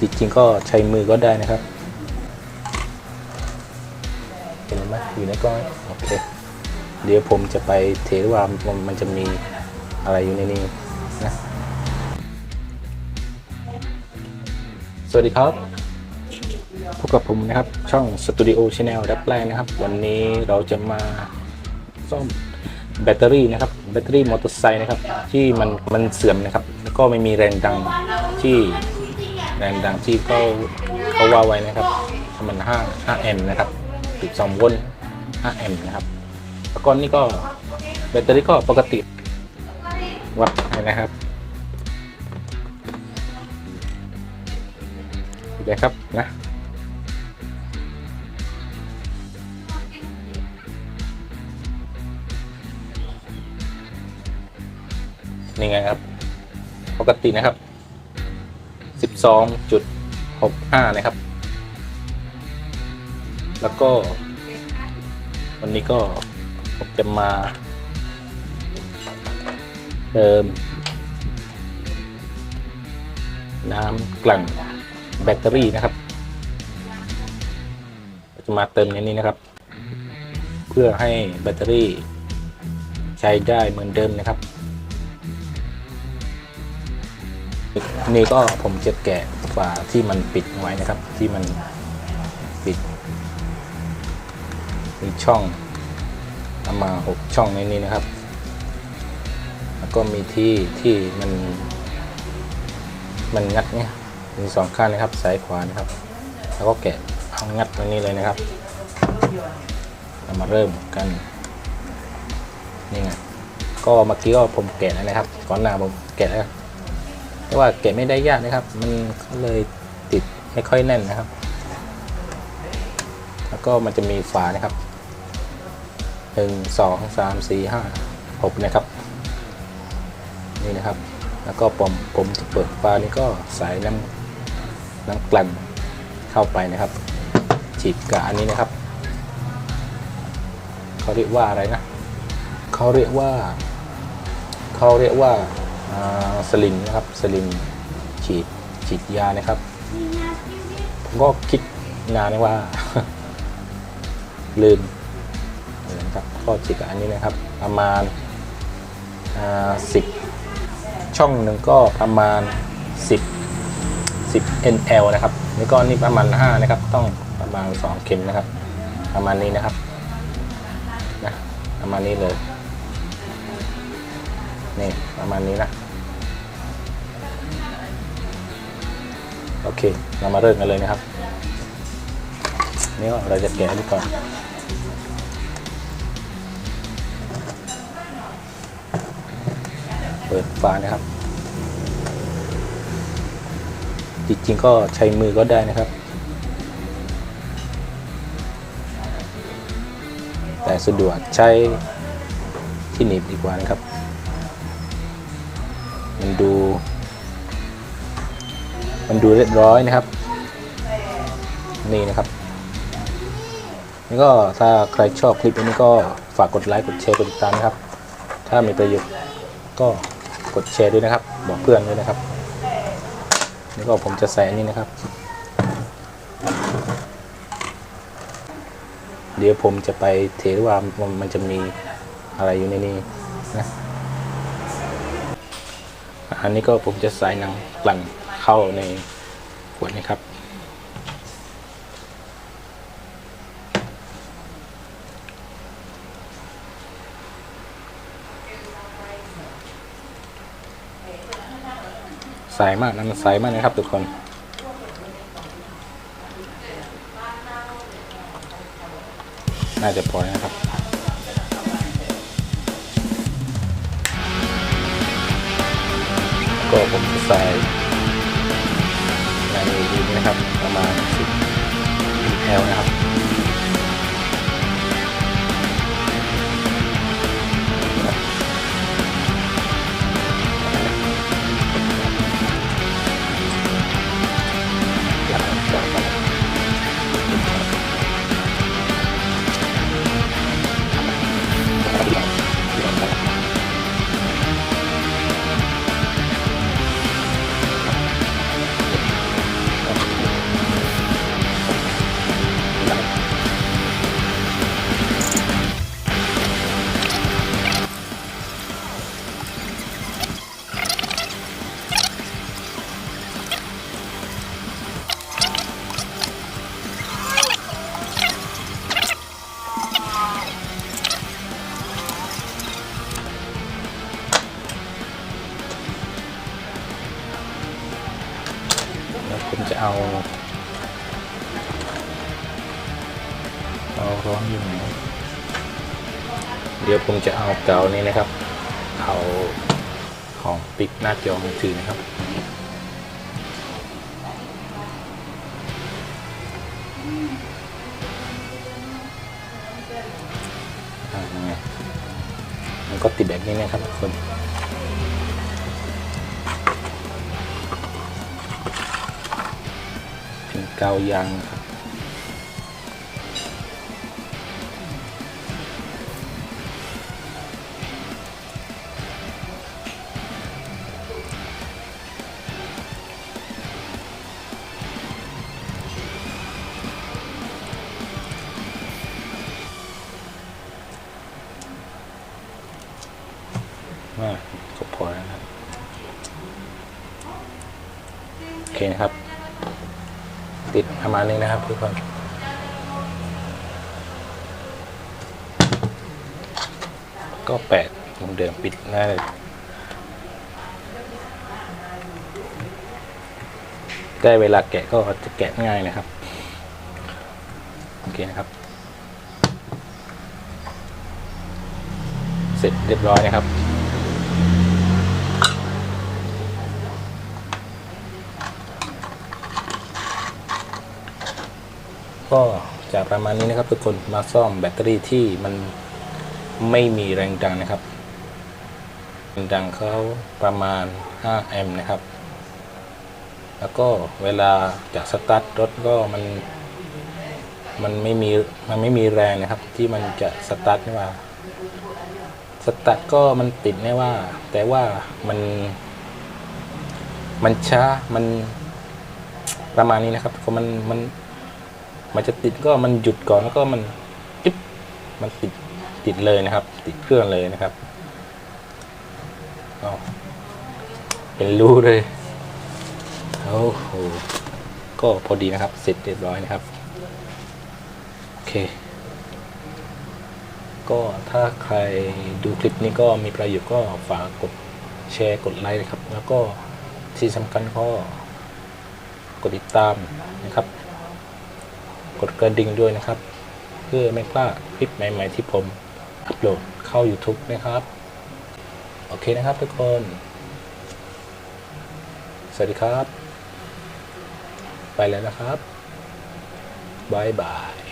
จริงๆก็ใช้มือก็ได้นะครับเห็นไหมอยู่ในกล้องโอเค เดี๋ยวผมจะไปเทว่ามันจะมีอะไรอยู่ในนี้นะสวัสดีครับพบกับผมนะครับ ช่อง Studio Channel ดับแรกนะครับ วันนี้เราจะมาซ่อมแบตเตอรี่นะครับ แบตเตอรี่มอเตอร์ไซค์นะครับ ที่มันมันเสื่อมนะครับ แล้วก็ไม่มีแรงดังที่ แรงดังที่เขาเขาว่าไว้นะครับมัน5 5แอมป์นะครับ12โวลต์5แอมป์นะครับแล้วก็นี่ก็แบตเตอรี่ก็ปกติวัดนะครับเลยครับนะนี่ไงครับ ปกตินะครับ 12.65 นะครับ แล้วก็ วันนี้ก็ผมจะมาเติมน้ำกลั่นแบตเตอรี่นะครับ จะมาเติมในนี้นะครับ เพื่อให้แบตเตอรี่ใช้ได้เหมือนเดิมนะครับ นี่ก็ผมจะแกะฝาที่มันปิดไว้นะครับ ที่มันปิด มีช่องประมาณหกช่องในนี้นะครับ แล้วก็มีที่ที่มัน มันงัดเนี่ยมีสองข้างนะครับซ้ายขวานะครับ แล้วก็แกะเอางัดตรงนี้เลยนะครับเรามาเริ่มกันนี่ไงก็เมื่อกี้ก็ผมแกะแล้วนะครับ ก่อนหน้าผมแกะแล้ว แต่ว่าเก็บไม่ได้ยากนะครับ มันก็เลยติดไม่ค่อยแน่นนะครับ แล้วก็มันจะมีฝานะครับหนึ่งสองสามสี่ห้าหกนะครับ นี่นะครับ แล้วก็ผมผมจะเปิดฝานี้ก็ใส่น้ำน้ำกลั่นเข้าไปนะครับ ฉีดกะอันนี้นะครับเขาเรียกว่าอะไรนะเขาเรียกว่าเขาเรียกว่า สลินนะครับสลินฉีดฉีดยานะครับ ผมก็คิดนานว่า ลืมนะครับก็ฉีดอันนี้นะครับ ประมาณสิบช่องหนึ่งก็ประมาณ 10 10 NL นะครับนี่ก็นี่ประมาณ 5 นะครับ ต้องประมาณ 2 เข็มนะครับ ประมาณนี้นะครับนะประมาณนี้เลย นี่ประมาณนี้นะ โอเค เรามาเริ่มกันเลยนะครับ นี่เราจะแกะดูก่อนเปิดฝานะครับ จริงๆก็ใช้มือก็ได้นะครับ แต่สะดวกใช้ที่หนีบดีกว่านะครับ มันดู มันดูเรียบร้อยนะครับ นี่นะครับนี่ก็ถ้าใครชอบคลิปนี้ก็ฝากกดไลค์กดแชร์กดติดตามนะครับ ถ้ามีประโยชน์ก็กดแชร์ด้วยนะครับ บอกเพื่อนด้วยนะครับนี่ก็ผมจะใส่อันนี้นะครับ เดี๋ยวผมจะไปเทว่ามันจะมีอะไรอยู่ในนี้นะ อันนี้ก็ผมจะใส่น้ำกลั่นเข้าในขวดนี้ครับ ใส่มากนะมันใส่มากนะครับทุกคนน่าจะพอนะครับ ก็ผมจะใส่ในดินนะครับประมาณ10 ml นะครับ ผมจะเอาเอาร้อนอยู่ไหนเดี๋ยวผมจะเอาเกานี้นะครับ เอาของปิดหน้าจอมือถือนะครับอ่ายังไงมันก็ติดแบบนี้นะครับทุกคน เป็นกายางครับก็พอแล้วนะครับโอเคนะครับ ติดประมาณนี้นะครับทุกคนก็แปดเหมือนเดิมปิดหน้าเลยได้เวลาแกะก็จะแกะง่ายนะครับ โอเคนะครับ เสร็จเรียบร้อยนะครับ ก็จะประมาณนี้นะครับ ทุกคนมาซ่อมแบตเตอรี่ที่มันไม่มีแรงดังนะครับแรงดังเขาประมาณ 5 แอมป์นะครับ แล้วก็เวลาจะสตาร์ทรถก็มันมันไม่มีมันไม่มีแรงนะครับ ที่มันจะสตาร์ทไม่ว่าสตาร์ทก็มันติดไม่ว่า แต่ว่ามันมันช้ามันประมาณนี้นะครับก็มันมัน มันจะติดก็มันหยุดก่อนแล้วก็มันจิ๊บมันติดติดเลยนะครับ ติดเครื่องเลยนะครับอ้าวเป็นรูเลยโอ้โหก็พอดีนะครับ เสร็จเรียบร้อยนะครับ โอเค ก็ถ้าใครดูคลิปนี้ก็มีประโยชน์ก็ฝากกดแชร์กดไลค์นะครับ แล้วก็ที่สำคัญก็กดติดตามนะครับ กดกระดิ่งด้วยนะครับ เพื่อไม่พลาดคลิปใหม่ ๆ ที่ผมอัปโหลดเข้า YouTube นะครับ โอเคนะครับทุกคน สวัสดีครับ ไปแล้วนะครับบายบาย